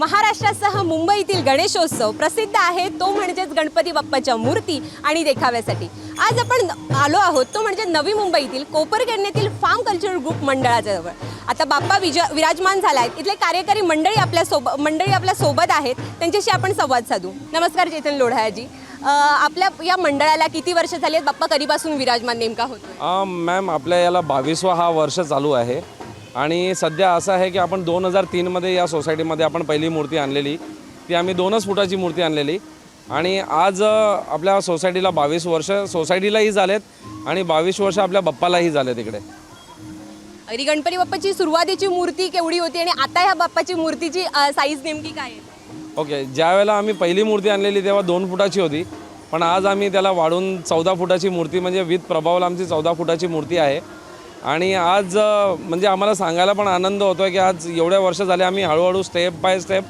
महाराष्ट्रासह मुंबईतील गणेशोत्सव प्रसिद्ध आहे. तो म्हणजेच गणपती बाप्पाच्या मूर्ती आणि देखाव्यासाठी. आज आपण आलो आहोत तो म्हणजे नवी मुंबईतील कोपरखेडणेतील फार्म कल्चरल ग्रुप मंडळाजवळ. आता बाप्पा विज विराजमान झाला आहेत इथले कार्यकारी मंडळी आपल्या सोब मंडळी आपल्यासोबत आहेत. त्यांच्याशी आपण संवाद साधू. नमस्कार चेतन लोढायाजी. आपल्या या मंडळाला किती वर्ष झाली आहेत? बाप्पा कधीपासून विराजमान नेमका होतो मॅम आपल्या याला बावीसवा हा वर्ष चालू आहे. आणि सध्या असं आहे की आपण दोन हजार तीनमध्ये या सोसायटीमध्ये आपण पहिली मूर्ती आणलेली. ती आम्ही दोनच फुटाची मूर्ती आणलेली. आणि आज आपल्या सोसायटीला बावीस वर्ष सोसायटीलाही झालेत आणि बावीस वर्ष आपल्या बाप्पालाही झाले तिकडे अगदी गणपती बाप्पाची सुरुवातीची मूर्ती केवढी होती आणि आता ह्या बाप्पाची मूर्तीची साईज नेमकी काय आहे? ओके ज्या वेळेला आम्ही पहिली मूर्ती आणलेली तेव्हा दोन फुटाची होती. पण आज आम्ही त्याला वाढून चौदा फुटाची मूर्ती म्हणजे विथ प्रभावला आमची चौदा फुटाची मूर्ती आहे. आणि आज म्हणजे आम्हाला सांगायला पण आनंद होतो आहे की आज एवढ्या वर्ष झाले आम्ही हळूहळू स्टेप बाय स्टेप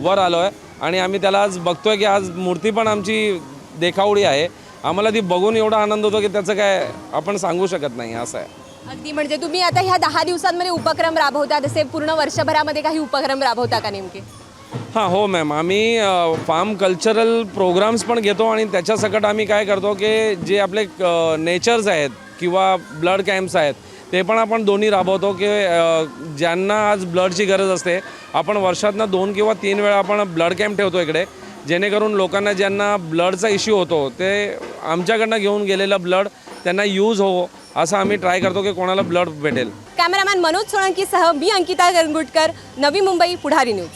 वर आलो आहे आणि आम्ही त्याला आज बघतोय की आज मूर्ती पण आमची देखावडी आहे. आम्हाला ती बघून एवढा आनंद होतो की त्याचं काय आपण सांगू शकत नाही असं आहे. अगदी म्हणजे तुम्ही आता ह्या दहा दिवसांमध्ये उपक्रम राबवता तसे पूर्ण वर्षभरामध्ये काही उपक्रम राबवता का नेमके? हां हो मॅम. आम्ही फार्म कल्चरल प्रोग्राम्स पण घेतो आणि त्याच्यासकट आम्ही काय करतो की जे आपले नेचर्स आहेत किंवा ब्लड कॅम्प्स आहेत ते पण आपण दोन्ही राबवतो की ज्यांना आज ब्लडची गरज असते आपण वर्षातनं दोन किंवा तीन वेळा आपण ब्लड कॅम्प ठेवतो इकडे जेणेकरून लोकांना ज्यांना ब्लडचा इश्यू होतो ते आमच्याकडनं घेऊन गेलेलं ब्लड त्यांना यूज हो असं आम्ही ट्राय करतो की कोणाला ब्लड भेटेल. कॅमेरामॅन मनोज सोळंकीसह मी अंकिता गंगुटकर नवी मुंबई पुढारी न्यूज.